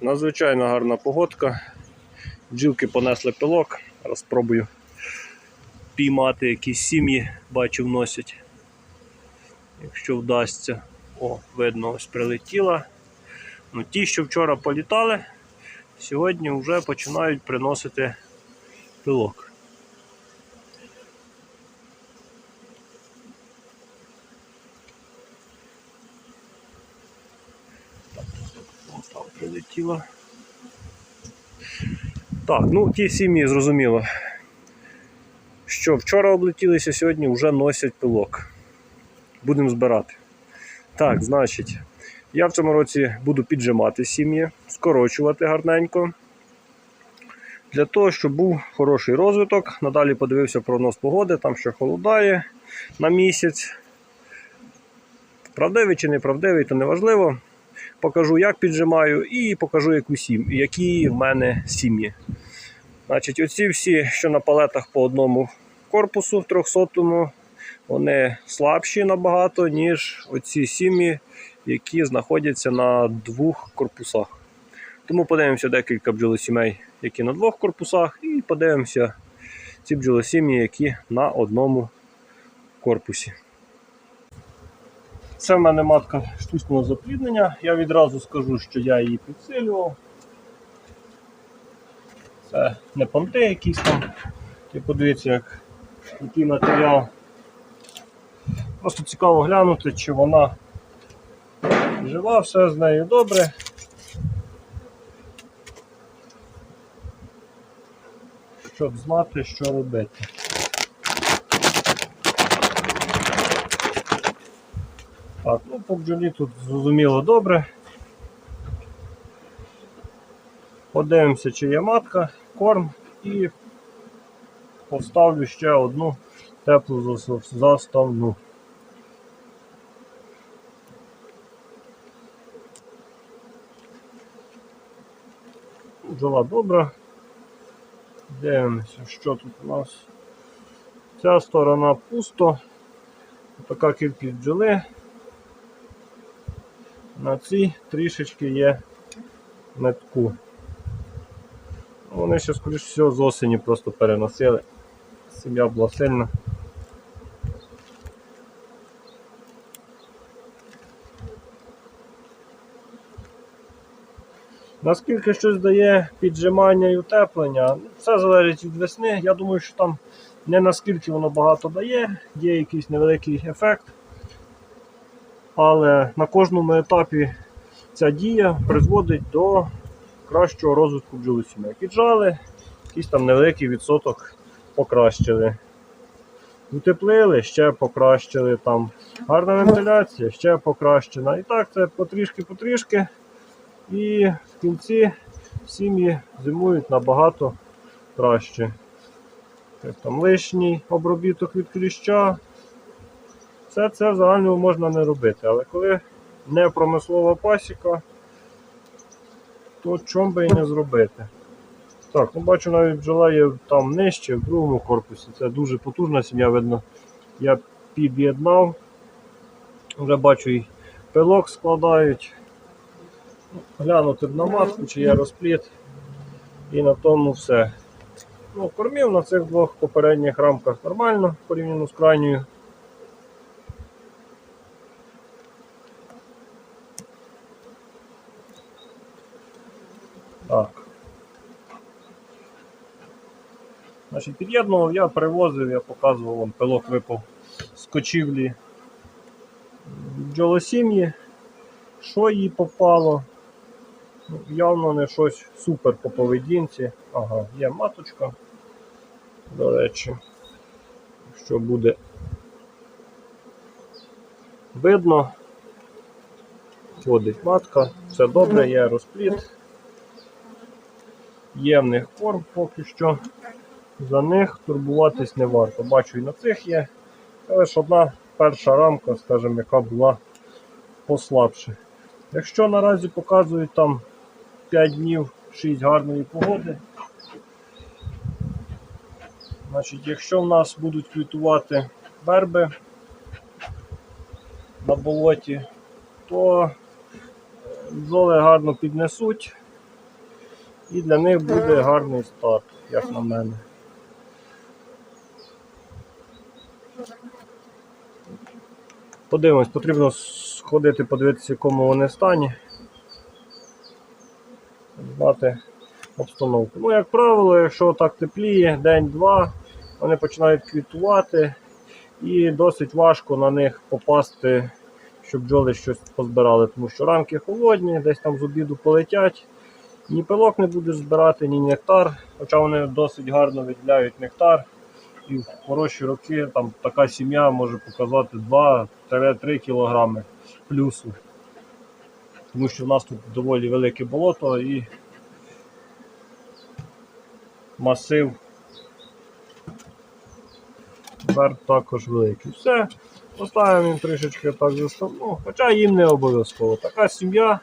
Надзвичайно гарна погодка. Бджілки понесли пилок. Зараз спробую піймати якісь сім'ї, бачив, носять. Якщо вдасться. О, видно, ось прилетіла. Ну, ті, що вчора політали, сьогодні вже починають приносити пилок. Ось там прилетіло. Так, ну ті сім'ї зрозуміло, що вчора облетілися, сьогодні вже носять пилок. Будемо збирати. Так, значить, я в цьому році буду піджимати сім'ї, скорочувати гарненько. Для того, щоб був хороший розвиток. Надалі подивився прогноз погоди, там ще холодає на місяць. Правдивий чи неправдивий, то не важливо. Покажу, як піджимаю, і покажу, яку сім... які в мене сім'ї. Значить, оці всі, що на палетах по одному корпусу в 300-му, вони слабші набагато, ніж оці сім'ї, які знаходяться на двох корпусах. Тому подивимося декілька бджолосімей, які на двох корпусах, і подивимося ці бджолосім'ї, які на одному корпусі. Це в мене матка штучного запліднення. Я відразу скажу, що я її підсилював. Це не понти якісь там. І подивіться, як, який матеріал. Просто цікаво глянути, чи вона жива, все з нею добре. Щоб знати, що робити. Так, ну по бджолі тут зрозуміло добре. Подивимося, чи є матка, корм і поставлю ще одну теплу заставну. Бджола добра. Дивимося, що тут у нас. Ця сторона пусто. Така кількість бджоли. На цій трішечки є метку. Вони ще, скоріш всього, з осені просто переносили. Сім'я була сильна. Наскільки щось дає піджимання і утеплення, все залежить від весни. Я думаю, що там не наскільки воно багато дає, є якийсь невеликий ефект. Але на кожному етапі ця дія призводить до кращого розвитку бджолосімей. Піджали, якийсь там невеликий відсоток покращили. Утеплили, ще покращили там. Гарна вентиляція, ще покращена. І так це потрішки-потрішки. І в кінці сім'ї зимують набагато краще. Там лишній обробіток від кліща. Все це в загальному можна не робити. Але коли не промислова пасіка, то чому би і не зробити. Так, ну бачу, навіть бджола є там нижче, в другому корпусі. Це дуже потужна сім'я, видно. Я під'єднав. Вже бачу і пилок складають. Ну, Глянути б на матку, чи є розпліт. І на тому все. Ну, Кормів на цих двох попередніх рамках нормально порівняно з крайньою. Так. Значить, під'єднував я, привозив, я показував вам пилок випав з кочівлі бджолосім'ї. Що їй попало? Ну, явно не щось супер по поведінці. Ага, є маточка. До речі, що буде видно. Ходить матка, все добре, є розпліт. Є в них корм поки що. За них турбуватись не варто. Бачу і на цих є. Але ж одна перша рамка, скажімо, яка була послабше. Якщо наразі показують там 5 днів 6 гарної погоди, значить, якщо в нас будуть квітувати верби на болоті, то бджоли гарно піднесуть І для них буде гарний старт, як на мене. Подивимось, потрібно сходити, подивитися, в якому вони стані. Знати обстановку. Ну, як правило, якщо так тепліє, день-два, вони починають квітувати і досить важко на них попасти, щоб бджоли щось позбирали, тому що ранки холодні, десь там з обіду полетять. Ні пилок не будеш збирати, ні нектар, хоча вони досить гарно виділяють нектар. І в хороші роки там така сім'я може показати 2-3 кг плюсу. Тому що в нас тут доволі велике болото і масив Верх також великий. Все, поставимо їм трішечки так заставну, хоча їм не обов'язково. Така сім'я.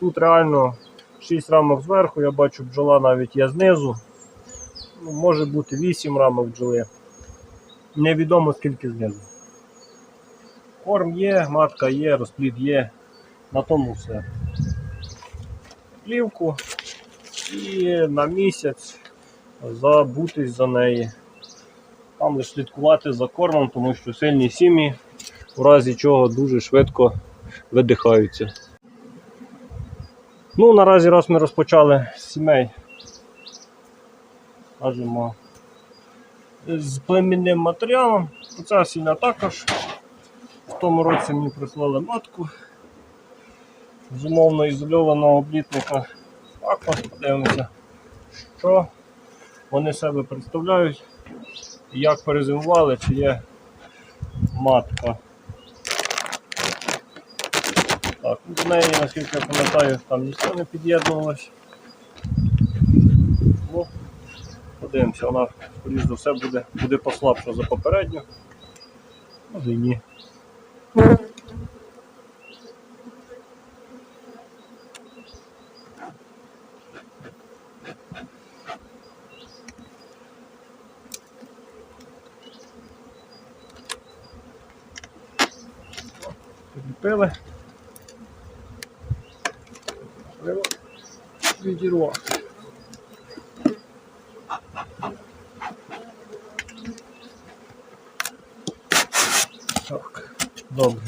Тут реально 6 рамок зверху, я бачу, бджола навіть є знизу. Ну, може бути 8 рамок бджоли. Невідомо скільки знизу. Корм є, матка є, розплід є. На тому все. Плівку і на місяць забутись за неї. Там лише слідкувати за кормом, тому що сильні сім'ї, в разі чого дуже швидко видихаються. Ну, наразі раз ми розпочали сімей. Скажімо, з племінним матеріалом. Ця сім'я також. В тому році мені прислали матку з умовно ізольованого облітника. Також подивимося, що вони себе представляють як перезимували, чи є матка. Так, ну, до неї, наскільки я пам'ятаю, там ніхто не під'єднувалось. Ну, подивимося, вона, скоріш за все, буде, буде послабша за попередню. Може і ні. Підліпили. Відірвати. Так, добре.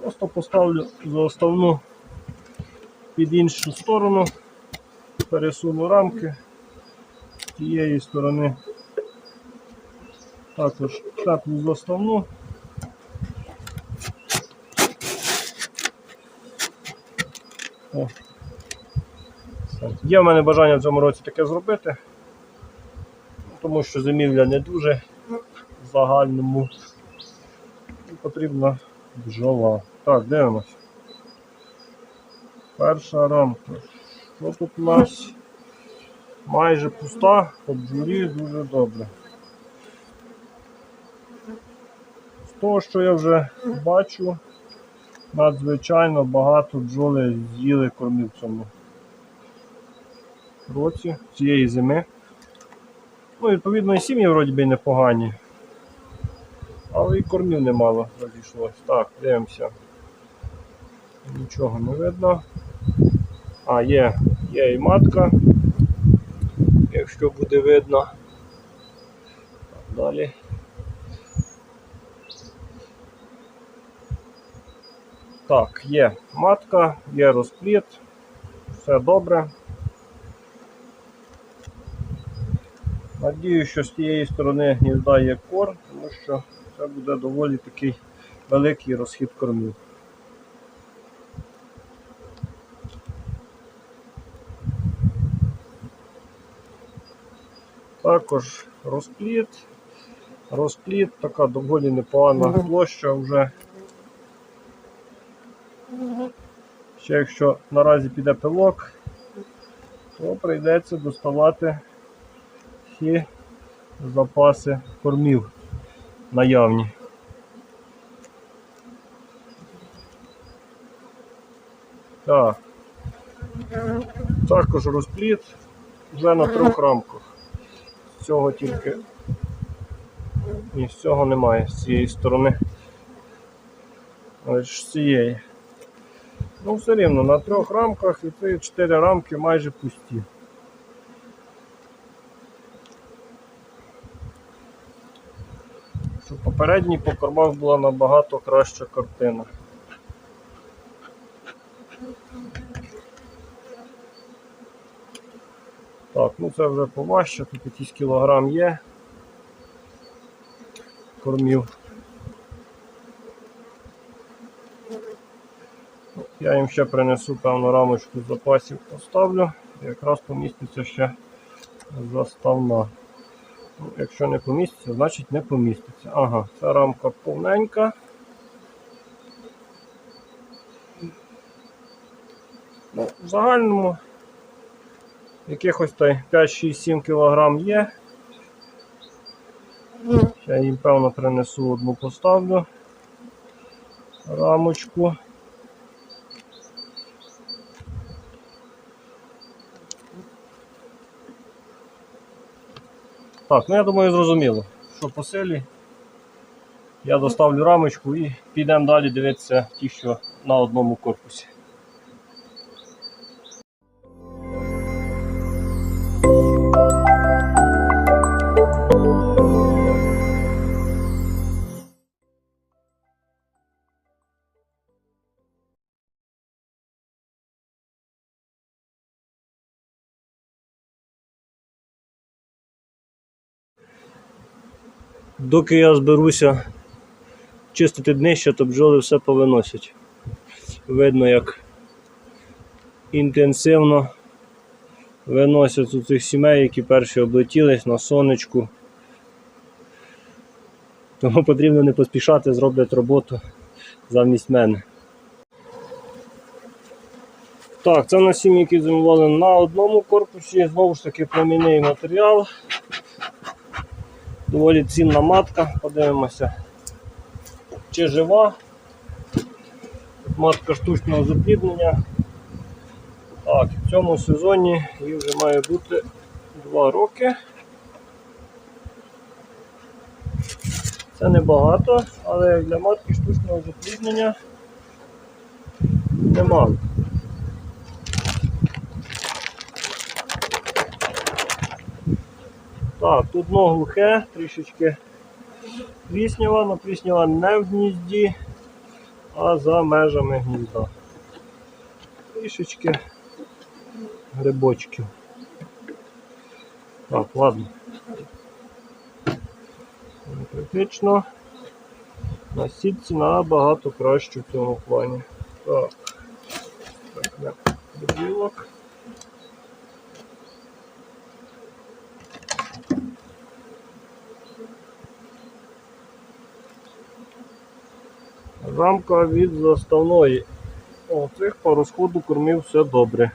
Просто поставлю за основну під іншу сторону, пересуну рамки з тієї сторони. Також теплу заставну. О. Є в мене бажання в цьому році таке зробити, тому що зимівля не дуже в загальному. І Потрібна бджола. Так, дивимось. Перша рамка. Що тут у нас? Майже пуста, по бджолі дуже добре. З того, що я вже бачу, надзвичайно багато бджоли з'їли кормів цьому році, цієї зими. Ну, відповідно, і сім'ї вроді би непогані. Але і кормів немало розійшлось. Так, дивимося. Нічого не видно. А, є, є і матка, якщо буде видно. Так, Далі. Так, є матка, є розпліт, все добре. Надію, що з тієї сторони гнізда є корм, тому що це буде доволі такий великий розхід кормів. Також розпліт. Розпліт, така доволі непогана площа вже. Ще якщо наразі піде пилок, то прийдеться доставати всі запаси кормів наявні. Так. Також розпліт вже на трьох рамках. З цього тільки ні, з цього немає, з цієї сторони. Ось з цієї. Ну, все рівно, на трьох рамках і ці чотири рамки майже пусті. Що попередній по кормах була набагато краща картина. Так, ну це вже поважче, тут якийсь кілограм є кормів. Я їм ще принесу певну рамочку запасів поставлю. Якраз поміститься ще заставна. Якщо не поміститься, значить не поміститься. Ага, ця рамка повненька. Ну, в загальному якихось та 5-6-7 кг є. Я їм певно принесу одну поставлю рамочку. Так, ну я думаю, зрозуміло, що по селі. Я доставлю рамочку і підемо далі дивитися ті, що на одному корпусі. Доки я зберуся чистити днище, то бджоли все повиносять. Видно, як інтенсивно виносять у цих сімей, які перші облетілись на сонечку. Тому потрібно не поспішати, зроблять роботу замість мене. Так, це у нас сім'ї, які зимували на одному корпусі, знову ж таки племінний матеріал. Доволі цінна матка, подивимося, чи жива. Матка штучного запліднення. Так, в цьому сезоні їй вже має бути 2 роки. Це небагато, але для матки штучного запліднення немало. Так, тут дно глухе, трішечки пліснява, але пліснява не в гнізді, а за межами гнізда. Трішечки грибочків. Так, ладно. Не критично. На сітці набагато краще в цьому плані. Так, так, не буділок. Рамка від заставної. О, цих по розходу кормів все добре.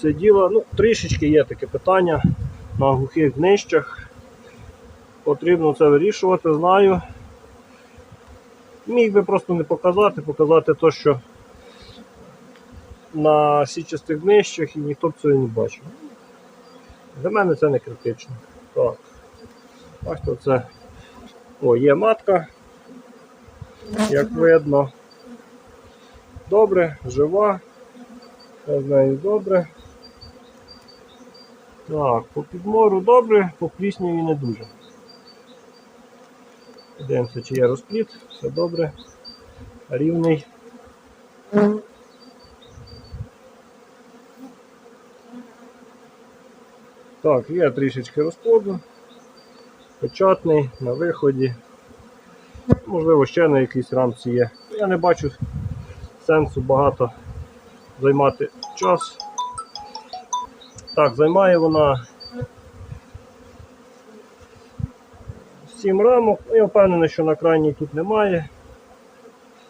Сиділа, ну, трішечки є таке питання на глухих днищах. Потрібно це вирішувати, знаю. Міг би просто не показати, показати те, що на січастих днищах і ніхто б цього не бачив. Для мене це не критично. Так. Бачите, це. О, є матка як видно. Добре, жива, все з нею добре. Так, по підмору добре, по плісняві не дуже. Дивимося, чи є розпліт, все добре, рівний. Так, є трішечки розплоду, печатний на виході. Можливо, ще на якійсь рамці є. Я не бачу сенсу багато займати час. Так, займає вона 7 рамок. Я впевнений, що на крайній тут немає.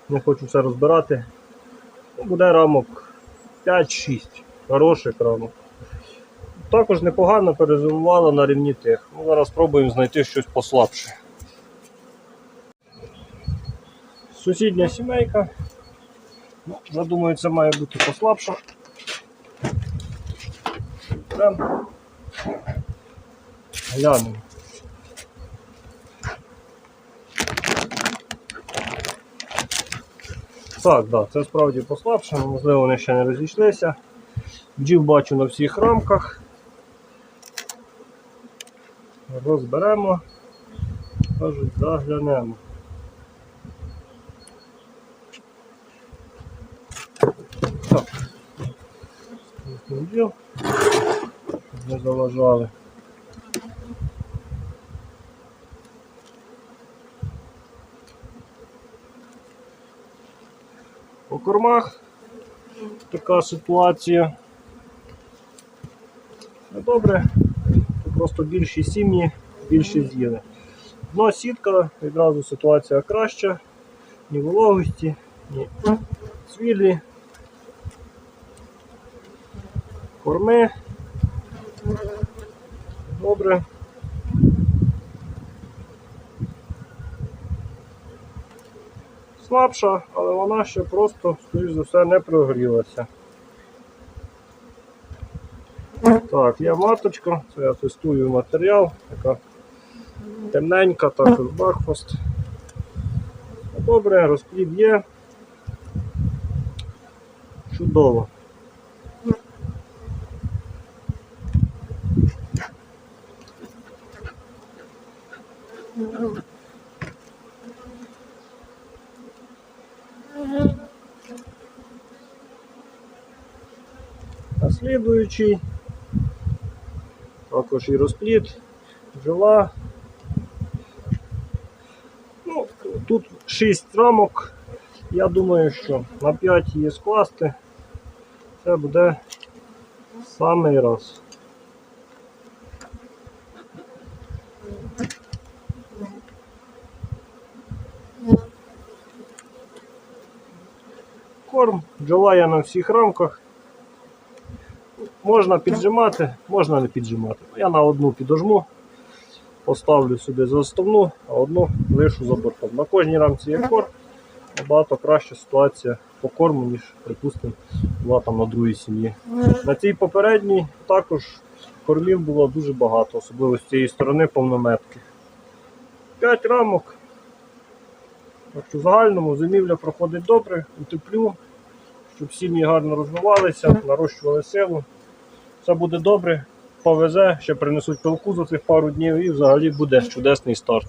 Не хочу все розбирати. Ну, Буде рамок 5-6. Хороших рамок. Також непогано перезимувала на рівні тих. Ну, Зараз спробуємо знайти щось послабше. Сусідня сімейка. Ну, я думаю, це має бути послабша. Прям глянемо. Так, да, це справді послабшено, можливо, вони ще не розійшлися. Бджіл бачу на всіх рамках. Розберемо, кажуть, заглянемо. Так. Бджіл, щоб не заважали. По кормах така ситуація. Ну, добре, просто більші сім'ї, більше з'їли. Дно сітка, відразу ситуація краща, ні вологості, ні цвілі, корми. Добре. Слабша, але вона ще просто, скоріш за все, не прогрілася. Так, є маточка, це я тестую матеріал, така темненька, також бакфаст. Добре, розплід є. Чудово. Наслідуючий. Також і розплід, бджола. Ну, тут 6 рамок. Я думаю, що на 5 її скласти. Це буде самий раз. Корм, бджола я на всіх рамках. Можна піджимати, можна не піджимати. Я на одну підожму, поставлю сюди заставну, а одну лишу за бортом. На кожній рамці є корм, набагато краща ситуація по корму, ніж, припустимо, була там на другій сім'ї. На цій попередній також кормів було дуже багато, особливо з цієї сторони повнометки. 5 рамок. Так що в загальному зимівля проходить добре, утеплю, щоб сім'ї гарно розвивалися, нарощували силу. Все буде добре, повезе, ще принесуть пилку за цих пару днів і взагалі буде чудесний старт.